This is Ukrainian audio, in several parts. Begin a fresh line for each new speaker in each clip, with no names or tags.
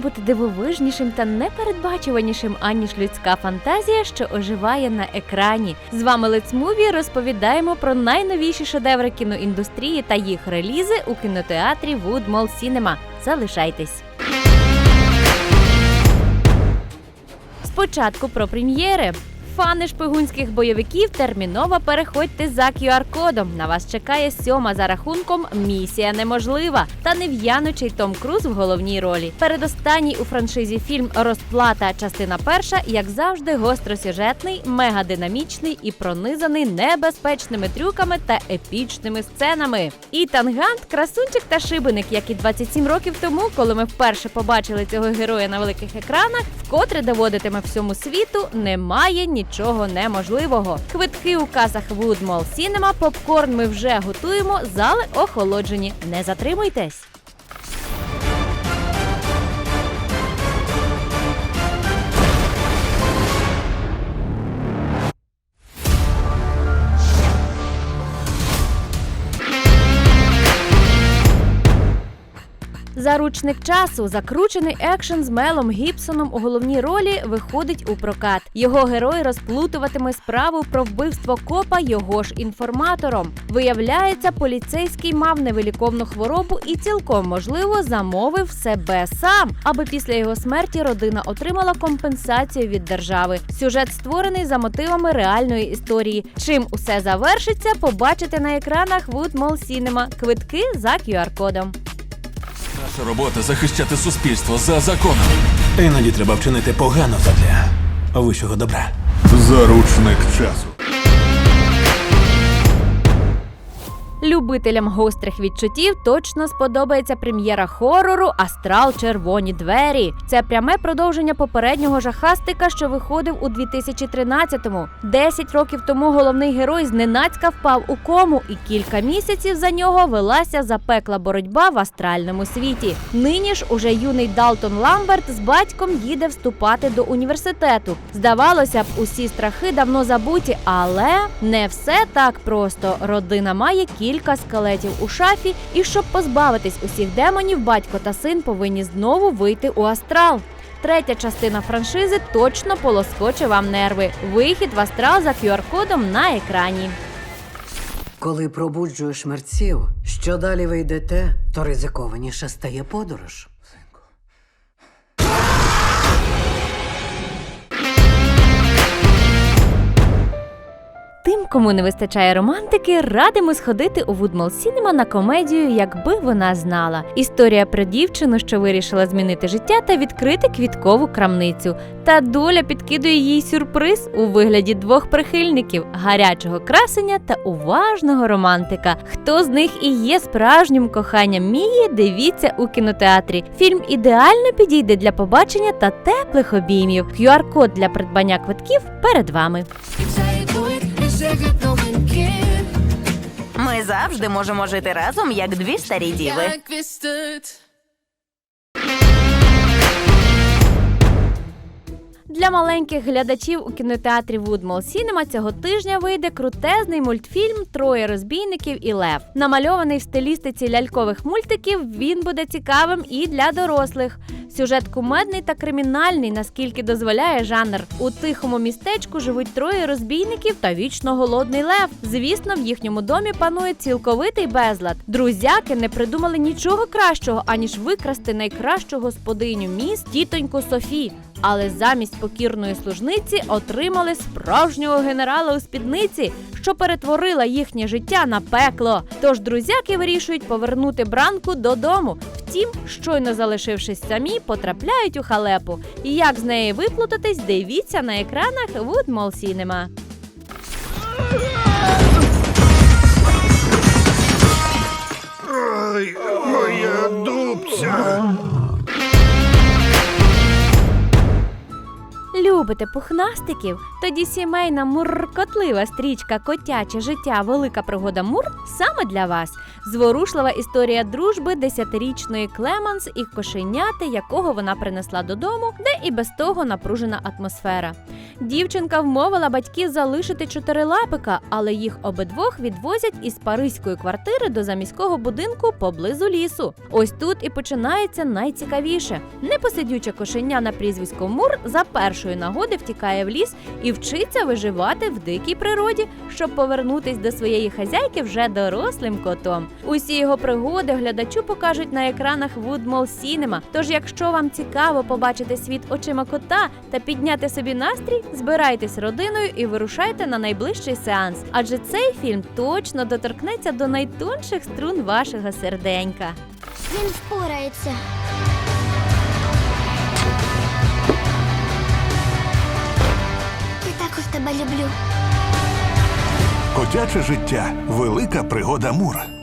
бути дивовижнішим та непередбачуванішим, аніж людська фантазія, що оживає на екрані. З вами Movie розповідаємо про найновіші шедеври кіноіндустрії та їх релізи у кінотеатрі Woodmall Cinema. Залишайтесь. Спочатку про прем'єри. Фани шпигунських бойовиків терміново переходьте за QR-кодом. На вас чекає сьома за рахунком Місія неможлива та нев'янучий Том Круз в головній ролі. Передостанній у франшизі фільм Розплата, частина перша, як завжди, гостросюжетний, мегадинамічний і пронизаний небезпечними трюками та епічними сценами. Ітан Гант – красунчик та шибеник, як і 27 років тому, коли ми вперше побачили цього героя на великих екранах, вкотре доводитиме всьому світу, немає нічого неможливого. Квитки у касах Woodmall Cinema, попкорн ми вже готуємо, зали охолоджені. Не затримуйтесь. Заручник часу, закручений екшен з Мелом Гібсоном у головній ролі виходить у прокат. Його герой розплутуватиме справу про вбивство копа його ж інформатором. Виявляється, поліцейський мав невиліковну хворобу і цілком можливо замовив себе сам, аби після його смерті родина отримала компенсацію від держави. Сюжет створений за мотивами реальної історії. Чим усе завершиться, побачите на екранах Woodmall Cinema. Квитки за QR-кодом.
Наша робота захищати суспільство за законом.
Іноді треба вчинити погано задля вищого добра.
Заручник часу.
Любителям гострих відчуттів точно сподобається прем'єра хорору Астрал Червоні двері. Це пряме продовження попереднього жахастика, що виходив у 2013-му. Десять років тому головний герой зненацька впав у кому, і кілька місяців за нього велася запекла боротьба в астральному світі. Нині ж уже юний Далтон Ламберт з батьком їде вступати до університету. Здавалося б, усі страхи давно забуті, але не все так просто. Родина має кілька скелетів у шафі, і щоб позбавитись усіх демонів, батько та син повинні знову вийти у астрал. Третя частина франшизи точно полоскоче вам нерви. Вихід в астрал за QR-кодом на екрані.
Коли пробуджуєш мерців, що далі ви йдете, то ризикованіше стає подорож.
Кому не вистачає романтики, радимо сходити у Woodmall Cinema на комедію, якби вона знала. Історія про дівчину, що вирішила змінити життя та відкрити квіткову крамницю. Та доля підкидує їй сюрприз у вигляді двох прихильників гарячого красення та уважного романтика. Хто з них і є справжнім коханням Мії, дивіться у кінотеатрі. Фільм ідеально підійде для побачення та теплих обіймів. QR-код для придбання квитків перед вами.
Ми завжди можемо жити разом, як дві старі діви.
Для маленьких глядачів у кінотеатрі Woodmall Cinema цього тижня вийде крутезний мультфільм Троє розбійників і лев. Намальований в стилістиці лялькових мультиків. Він буде цікавим і для дорослих. Сюжет кумедний та кримінальний, наскільки дозволяє жанр. У тихому містечку живуть троє розбійників та вічно голодний лев. Звісно, в їхньому домі панує цілковитий безлад. Друзяки не придумали нічого кращого, аніж викрасти найкращу господиню міст тітоньку Софі. Але замість покірної служниці отримали справжнього генерала у спідниці, що перетворила їхнє життя на пекло. Тож друзяки вирішують повернути бранку додому. Втім, щойно залишившись самі, потрапляють у халепу. І як з неї виплутатись, дивіться на екранах Woodmall Cinema.
Моя дубця.
Любите пухнастиків, тоді сімейна муркотлива стрічка Котяче життя Велика пригода Мур саме для вас. Зворушлива історія дружби десятирічної Клеманс і кошеняти, якого вона принесла додому, де і без того напружена атмосфера. Дівчинка вмовила батьків залишити чотирилапика, але їх обидвох відвозять із паризької квартири до заміського будинку поблизу лісу. Ось тут і починається найцікавіше. Непосидюче кошеня на прізвисько Мур за першої нагоди втікає в ліс і вчиться виживати в дикій природі, щоб повернутись до своєї хазяйки вже дорослим котом. Усі його пригоди глядачу покажуть на екранах Woodmall Cinema. Тож, якщо вам цікаво побачити світ очима кота та підняти собі настрій, збирайтесь родиною і вирушайте на найближчий сеанс. Адже цей фільм точно доторкнеться до найтонших струн вашого серденька.
Він впорається. Я також тебе люблю.
Котяче життя. Велика пригода Мура.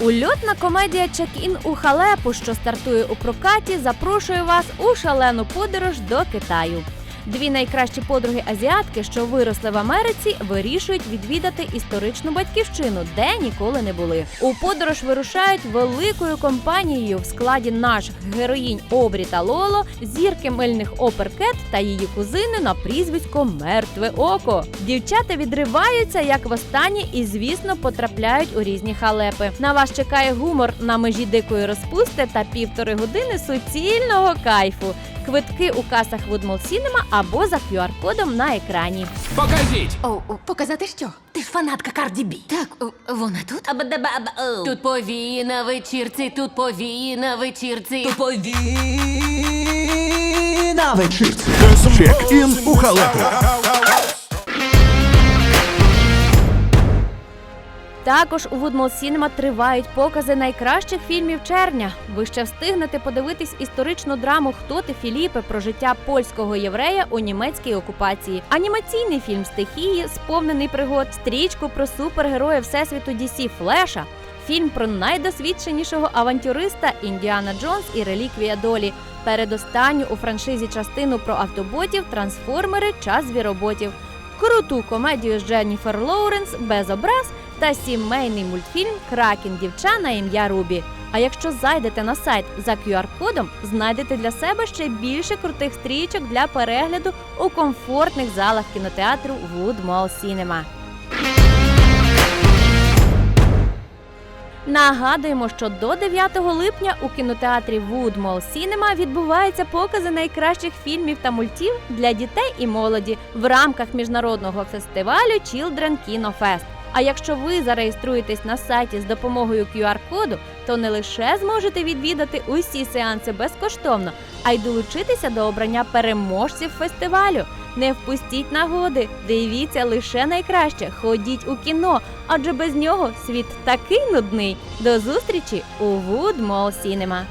Ульотна комедія Чек-ін у халепу, що стартує у прокаті, запрошує вас у шалену подорож до Китаю. Дві найкращі подруги азіатки, що виросли в Америці, вирішують відвідати історичну батьківщину, де ніколи не були. У подорож вирушають великою компанією в складі наших героїнь Обрі та Лоло, зірки мильних опер Кет та її кузини на прізвисько Мертве Око. Дівчата відриваються як востаннє і, звісно, потрапляють у різні халепи. На вас чекає гумор на межі дикої розпусти та півтори години суцільного кайфу. Квитки у касах Woodmall Cinema або за QR-кодом на екрані.
Покажіть!
О, о, показати що? Ти ж фанатка Карді Бі. Так, о, вона тут? Тут повії на вечірці, тут повії на вечірці. Тут повії на вечірці.
Чек-ін у халепу.
Також у Woodmall Cinema тривають покази найкращих фільмів червня. Ви ще встигнете подивитись історичну драму Хто ти Філіпе про життя польського єврея у німецькій окупації, анімаційний фільм Стихії, сповнений пригод, стрічку про супергероя всесвіту DC Флеша. Фільм про найдосвідченішого авантюриста Індіана Джонс і реліквія долі. Передостанню у франшизі частину про автоботів Трансформери Час звіроботів. Круту комедію з Дженніфер Лоуренс без образ та сімейний мультфільм Кракен дівча на ім'я Рубі. А якщо зайдете на сайт за QR-кодом, знайдете для себе ще більше крутих стрічок для перегляду у комфортних залах кінотеатру Woodmall Cinema. Нагадуємо, що до 9 липня у кінотеатрі Woodmall Cinema відбуваються покази найкращих фільмів та мультів для дітей і молоді в рамках міжнародного фестивалю Children Kino Fest. А якщо ви зареєструєтесь на сайті з допомогою QR-коду, то не лише зможете відвідати усі сеанси безкоштовно, а й долучитися до обрання переможців фестивалю. Не впустіть нагоди, дивіться лише найкраще, ходіть у кіно, адже без нього світ такий нудний. До зустрічі у Woodmall Cinema!